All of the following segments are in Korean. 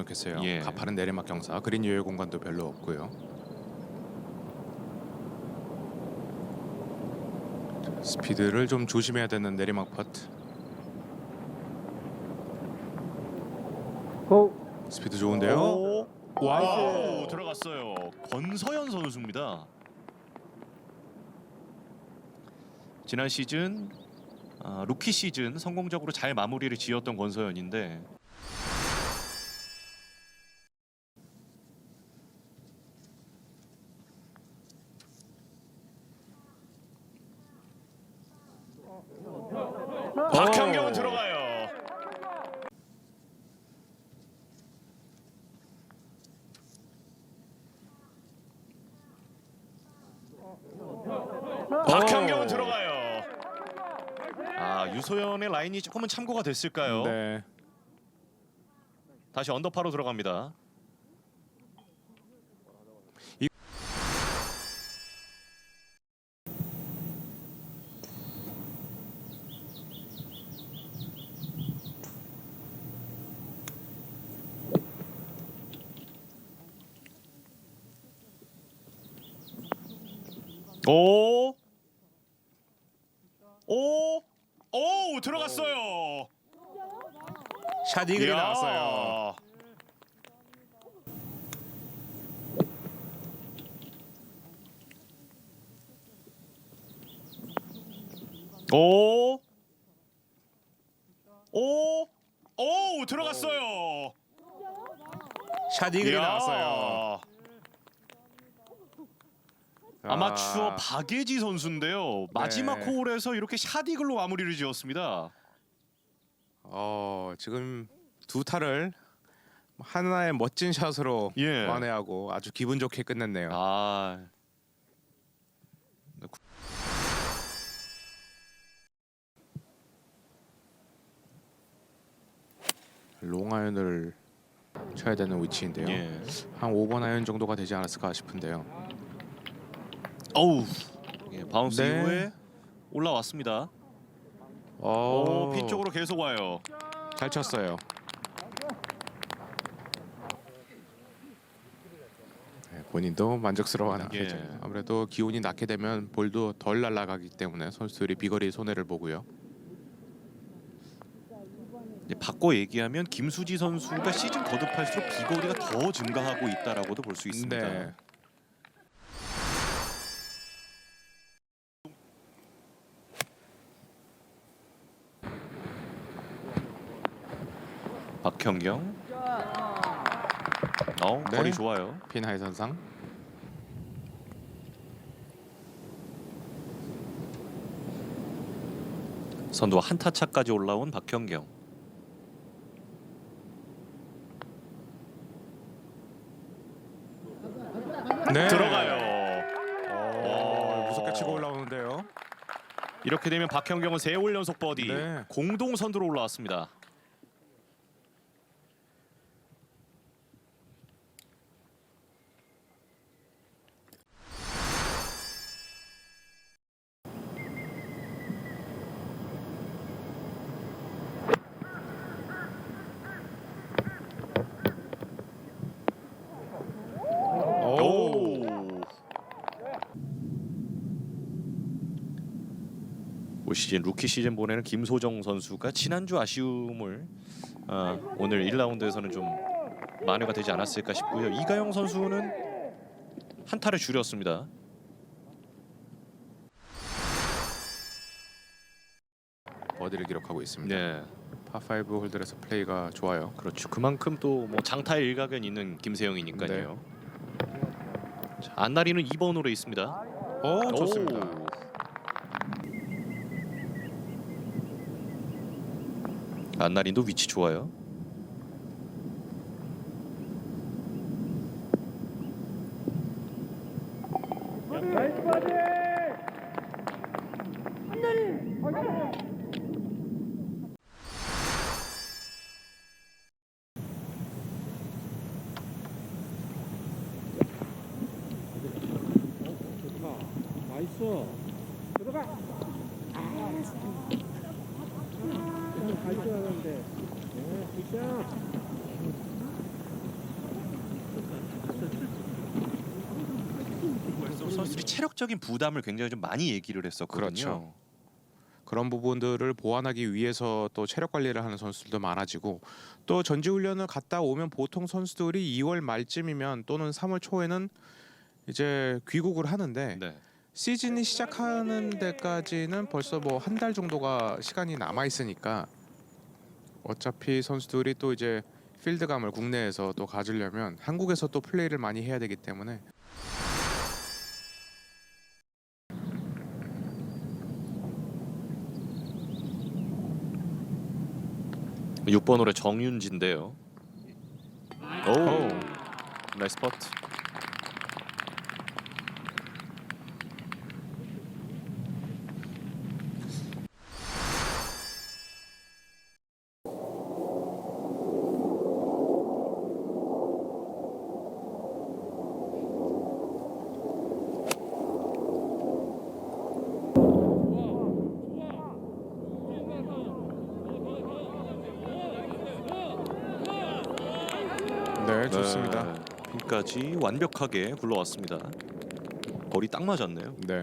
놓겠어요. 예. 가파른 내리막 경사, 그린 유효 공간도 별로 없고요. 자, 스피드를 좀 조심해야 되는 내리막 퍼트. 고. 스피드 좋은데요. 오. 와우 들어갔어요. 권서현 선수입니다. 지난 시즌 아, 루키 시즌 성공적으로 잘 마무리를 지었던 권서현인데 박현경은 들어가요. 박현경은 들어가요. 아 유소연의 라인이 조금은 참고가 됐을까요? 네. 다시 언더파로 들어갑니다. 이- 오, 오, 오 들어갔어요. 샷 이글이 이야. 나왔어요. 오, 오, 오 들어갔어요. 샷 이글이 이야. 나왔어요. 아마추어 아, 박예지 선수인데요. 마지막 네. 홀에서 이렇게 샷이글로 마무리를 지었습니다. 어 지금 두 타를 하나의 멋진 샷으로 예. 만회하고 아주 기분 좋게 끝냈네요. 아, 롱아이언을 쳐야 되는 위치인데요. 예. 한 5번 아이언 정도가 되지 않았을까 싶은데요. 어우, 예, 바운스 네. 이후에 올라왔습니다. 어, 오, 핀 쪽으로 계속 와요. 잘 쳤어요. 네, 본인도 만족스러워하는 예. 표정. 아무래도 기온이 낮게 되면 볼도 덜 날아가기 때문에 선수들이 비거리 손해를 보고요. 이제 바꿔 얘기하면 김수지 선수가 시즌 거듭할수록 비거리가 더 증가하고 있다라고도 볼 수 있습니다. 네. 박현경. 어, 네. 거리 좋아요. 핀 하이 선상. 선두와 한타 차까지 올라온 박현경. 네. 들어가요. 어, 무섭게 치고 올라오는데요. 이렇게 되면 박현경은 세 홀 연속 버디 네. 공동 선두로 올라왔습니다. 오. 올 시즌 루키 시즌 보내는 김소정 선수가 지난주 아쉬움을 아, 오늘 1라운드에서는 좀 만회가 되지 않았을까 싶고요. 이가영 선수는 한타를 줄였습니다. 버디를 기록하고 있습니다. 네, 파5 홀들에서 플레이가 좋아요. 그렇죠. 그만큼 또 뭐 장타의 일각은 있는 김세영이니까요. 자, 안나리는 2번으로 있습니다. 오, 좋습니다. 안나린도 위치 좋아요. 나이스. 들어가. 아, 갈 줄 알았는데. 네, 굿샷. 체력적인 부담을 굉장히 좀 많이 얘기를 했었거든요. 그렇죠. 그런 부분들을 보완하기 위해서 또 체력 관리를 하는 선수들도 많아지고 또 전지 훈련을 갔다 오면 보통 선수들이 2월 말쯤이면 또는 3월 초에는 이제 귀국을 하는데 네. 시즌이 시작하는 데까지는 벌써 뭐 한 달 정도가 시간이 남아 있으니까 어차피 선수들이 또 이제 필드감을 국내에서 또 가지려면 한국에서 또 플레이를 많이 해야 되기 때문에 6번 홀에 정윤진인데요. 오, 나이스 퍼트. 네 좋습니다. 네, 핀까지 완벽하게 굴러왔습니다. 거리 딱 맞았네요. 네.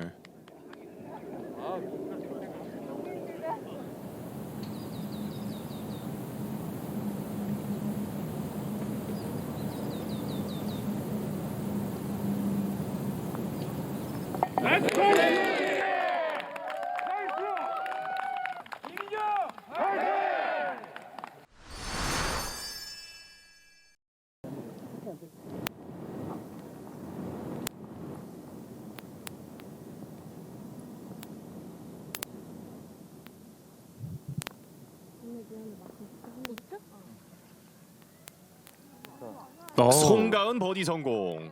어. 송가은 버디 성공.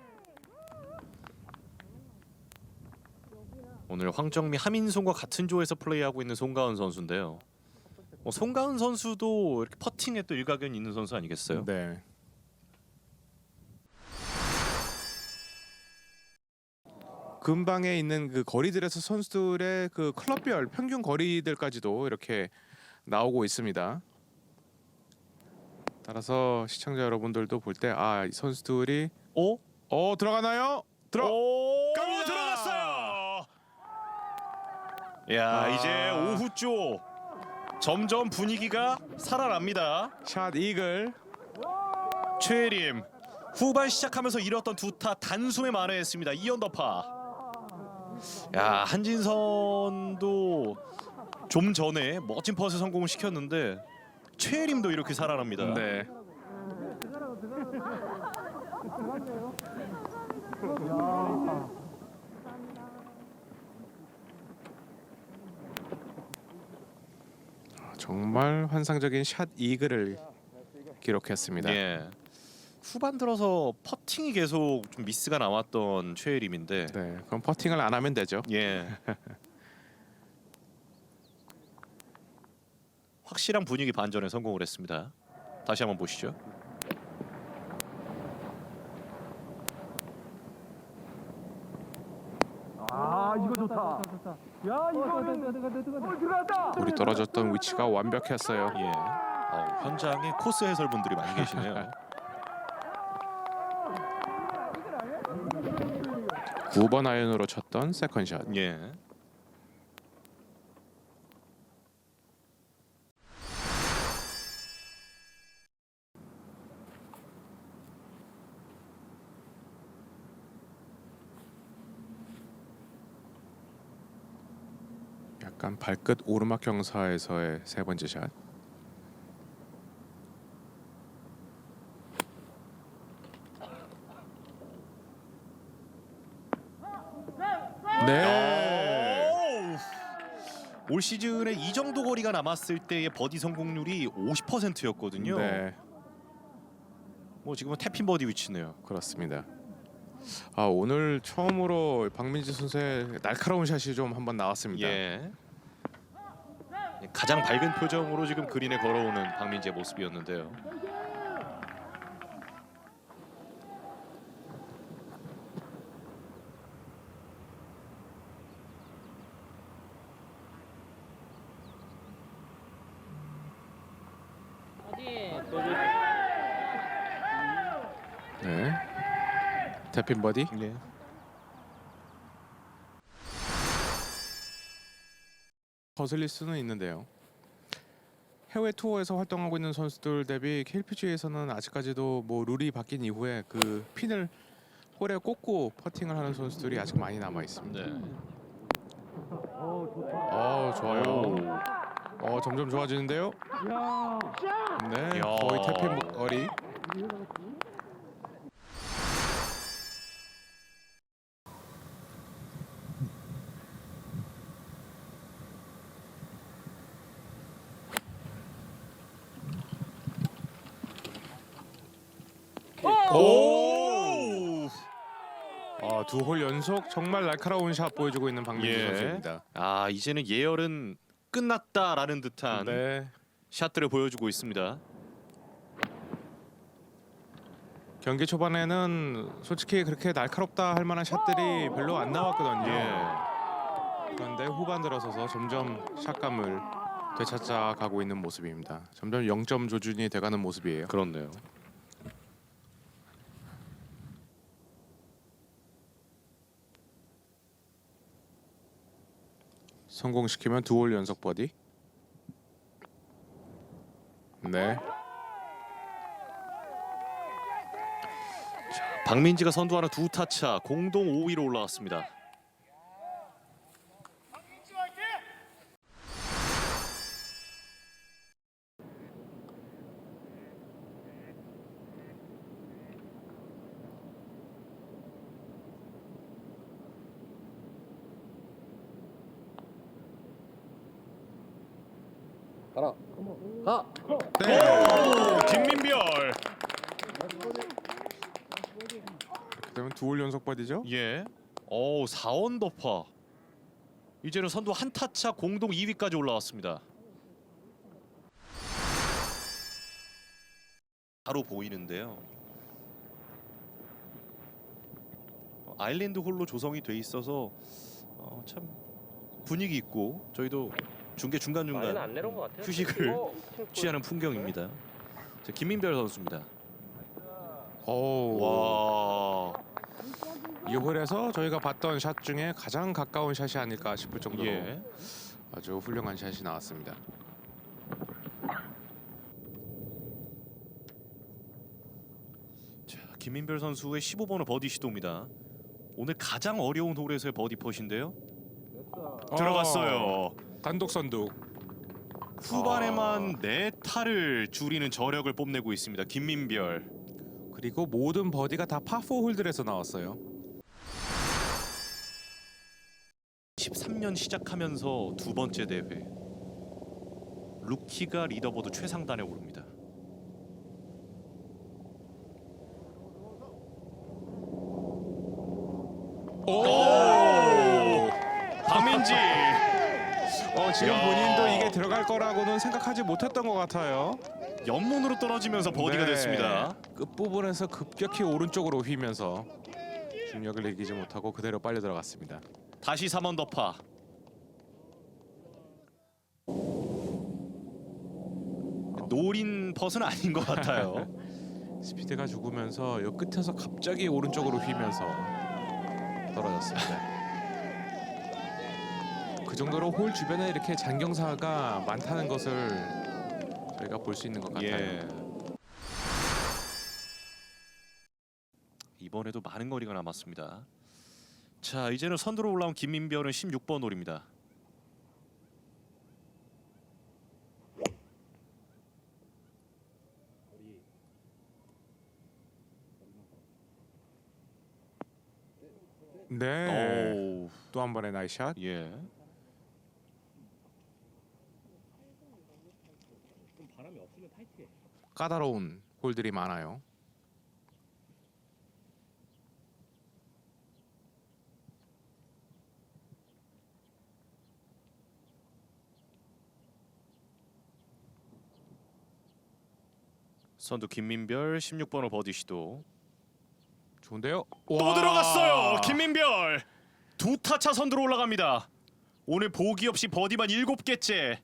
오늘 황정미 하민송과 같은 조에서 플레이하고 있는 송가은 선수인데요. 어, 송가은 선수도 이렇게 퍼팅에 또 일가견이 있는 선수 아니겠어요? 네. 근방에 있는 그 거리들에서 선수들의 그 클럽별 평균 거리들까지도 이렇게 나오고 있습니다. 따라서 시청자 여러분들도 볼 때아이 선수들이 어? 어 들어가나요? 들어. 오. 들어갔어요. 야 아. 이제 오후조 점점 분위기가 살아납니다. 샷 이글. 최림 후반 시작하면서 잃었던 두 타 단숨에 만회했습니다. 2언더파. 야 한진선도 좀 전에 멋진 퍼스 성공을 시켰는데 최림도 이렇게 살아납니다. 네. 정말 환상적인 샷 이글을 기록했습니다. 예. 후반 들어서 퍼팅이 계속 좀 미스가 나왔던 최림인데 네, 그럼 퍼팅을 안 하면 되죠. 예. 확실한 분위기 반전에 성공을 했습니다. 다시 한번 보시죠. 아 이거 좋다. 야 이거는 어, 들어갔다. 볼이 떨어졌던 위치가 완벽했어요. 예. 어, 현장에 코스 해설분들이 많이 계시네요. 9번 아이언으로 쳤던 세컨샷. 예. 약간 발끝 오르막 경사에서의 세 번째 샷. 네. 올 시즌에 이 정도 거리가 남았을 때의 버디 성공률이 50%였거든요. 네, 뭐 지금은 태핀 버디 위치네요. 그렇습니다. 아 오늘 처음으로 박민지 선수의 날카로운 샷이 좀 한번 나왔습니다. 예. 가장 밝은 표정으로 지금 그린에 걸어오는 박민지의 모습이었는데요. 네. 태핀 버디. 네. 거슬릴 수는 있는데요. 해외 투어에서 활동하고 있는 선수들 대비 KLPGA에서는 아직까지도 뭐 룰이 바뀐 이후에 그 핀을 홀에 꽂고 퍼팅을 하는 선수들이 아직 많이 남아 있습니다. 네. 어 좋아요. 어 점점 좋아지는데요. 야. 네 야. 거의 태핑 거리. 오! 아, 두 홀 연속 정말 날카로운 샷 보여주고 있는 박민주 예. 선수입니다. 아 이제는 예열은 끝났다라는 듯한 네. 샷들을 보여주고 있습니다. 경기 초반에는 솔직히 그렇게 날카롭다 할 만한 샷들이 별로 안 나왔거든요. 예. 그런데 후반 들어서서 점점 샷감을 되찾아 가고 있는 모습입니다. 점점 0점 조준이 돼가는 모습이에요. 그렇네요. 성공시키면 두 홀 연속 버디. 네. 박민지가 선두하는 두 타차 공동 5위로 올라왔습니다. 가라. 가. 네. 오, 김민별. 그러면 두 홀 연속 버디죠? 예. 오, 4언더파. 이제는 선두 한 타차 공동 2위까지 올라왔습니다. 바로 보이는데요. 어, 아일랜드 홀로 조성이 돼 있어서 어, 참 분위기 있고 저희도 중계 중간 중간 안 내려온 것 같아요. 휴식을 어, 취하는 풍경입니다. 자, 김민별 선수입니다. 오. 와, 이 홀에서 저희가 봤던 샷 중에 가장 가까운 샷이 아닐까 싶을 정도로 예. 아주 훌륭한 샷이 나왔습니다. 자, 김민별 선수의 15번의 버디 시도입니다. 오늘 가장 어려운 홀에서의 버디 퍼신데요. 들어갔어요. 어, 단독 선두. 후반에만 네 타를 줄이는 저력을 뽐내고 있습니다. 김민별. 그리고 모든 버디가 다 파4 홀들에서 나왔어요. 13년 시작하면서 두 번째 대회. 루키가 리더보드 최상단에 오릅니다. 오! 박민지. 어, 지금 야. 본인도 이게 들어갈 거라고는 생각하지 못했던 것 같아요. 옆문으로 떨어지면서 버디가 네. 됐습니다. 끝부분에서 급격히 오른쪽으로 휘면서 중력을 이기지 못하고 그대로 빨려 들어갔습니다. 다시 3원 더파. 노린 퍼스는 아닌 것 같아요. 스피드가 죽으면서 요 끝에서 갑자기 오른쪽으로 휘면서 떨어졌습니다. 그 정도로 홀 주변에 이렇게 잔경사가 많다는 것을 저희가 볼 수 있는 것 같아요. 예. 이번에도 많은 거리가 남았습니다. 자, 이제는 선두로 올라온 김민별은 16번 홀입니다. 네. 오, 또한 번의 나이샷. 예. 까다로운 홀들이 많아요. 선두 김민별 16번 홀 버디 시도. 좋은데요? 또 와. 들어갔어요. 김민별 두 타차 선두로 올라갑니다. 오늘 보기 없이 버디만 7개째.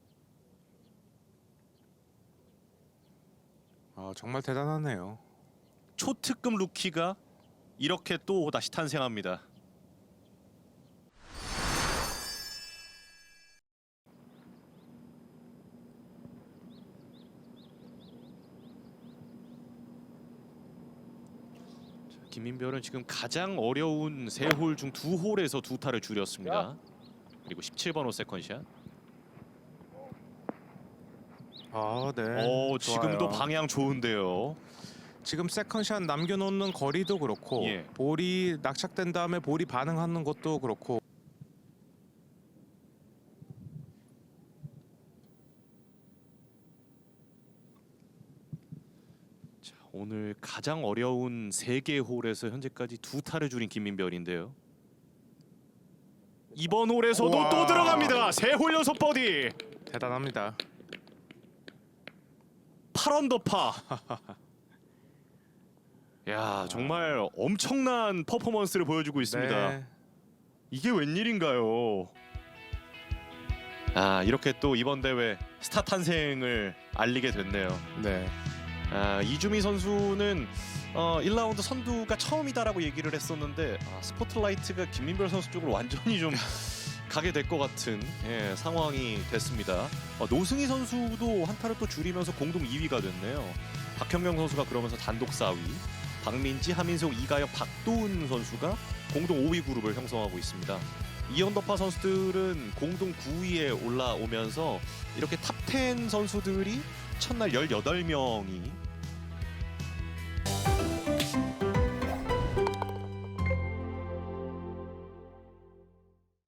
아 정말 대단하네요. 초특급 루키가 이렇게 또 다시 탄생합니다. 김민별은 지금 가장 어려운 세 홀 중 두 홀에서 두 타를 줄였습니다. 그리고 17번 호 세컨샷. 아, 네. 어, 지금도 좋아요. 방향 좋은데요. 지금 세컨샷 남겨놓는 거리도 그렇고 예. 볼이 낙착된 다음에 볼이 반응하는 것도 그렇고 자, 오늘 가장 어려운 세 개 홀에서 현재까지 두 타를 줄인 김민별인데요. 이번 홀에서도 우와. 또 들어갑니다. 세 홀 연속 버디. 대단합니다. 8언더파. 야, 정말 엄청난 퍼포먼스를 보여주고 있습니다. 네. 이게 웬일인가요? 아, 이렇게 또 이번 대회 스타 탄생을 알리게 됐네요. 네. 아, 이주미 선수는 어, 1라운드 선두가 처음이다라고 얘기를 했었는데 아, 스포트라이트가 김민별 선수 쪽으로 완전히 좀 가게 될 것 같은 예, 상황이 됐습니다. 어, 노승희 선수도 한타를 또 줄이면서 공동 2위가 됐네요. 박현경 선수가 그러면서 단독 4위, 박민지, 하민석, 이가혁, 박도훈 선수가 공동 5위 그룹을 형성하고 있습니다. 이언더파 선수들은 공동 9위에 올라오면서 이렇게 탑10 선수들이 첫날 18명이